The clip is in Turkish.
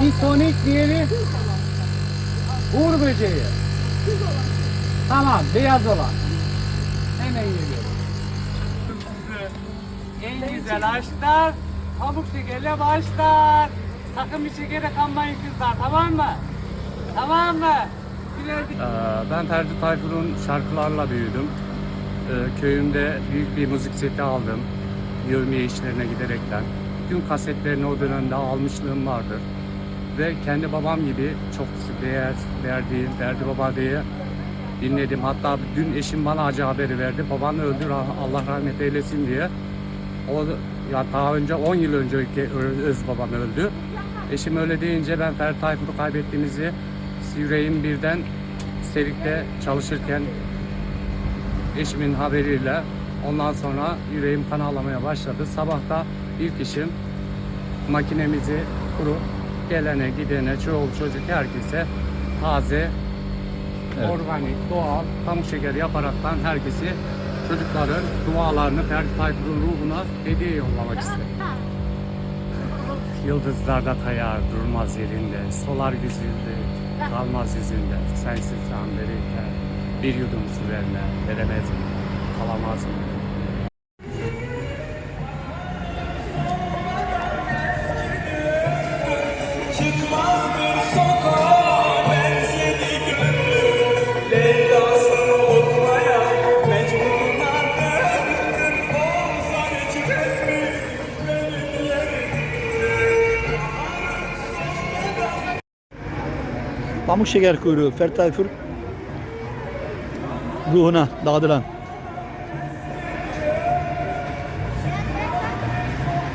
Bir tonik diğeri Uğur böceği. Tamam beyaz olan. Hemen geliyorum. En güzel aşklar pamuk şekerle başlar. Sakın bir şekere kanmayın kızlar tamam mı? Tamam mı? Ee, Ben Ferdi Tayfur'un şarkılarla büyüdüm. Ee, Köyümde büyük bir müzik seti aldım. Yevmiye işlerine giderekten. Bütün kasetlerini o dönemde almışlığım vardır. Ve kendi babam gibi çok değer verdiğim, Ferdi Baba diye dinledim. Hatta dün eşim bana acı haberi verdi. Baban öldü, Allah rahmet eylesin diye. O ya daha önce 10 yıl önceki ö- öz babam öldü. Eşim öyle deyince ben Ferdi Tayfur'u kaybettiğimizi yüreğim birden Sevik'te çalışırken eşimin haberiyle ondan sonra yüreğim kan ağlamaya başladı. Sabahta ilk işim makinemizi kurup gelene gidene çoluk çocuk herkese taze Evet. organik doğal pamuk şekeri yaparaktan herkesi çocukların dualarını Ferdi Tayfur'un ruhuna hediye yollamak istedim. Yıldızlarda kayar durmaz yerinde, solar yüzünde, kalmaz yüzünde. Sensiz can verirken bir yudum su verme, veremez mi, benim yerimde Pamuk şeker kuyruğu Ferdi Tayfur ruhuna dağıtılan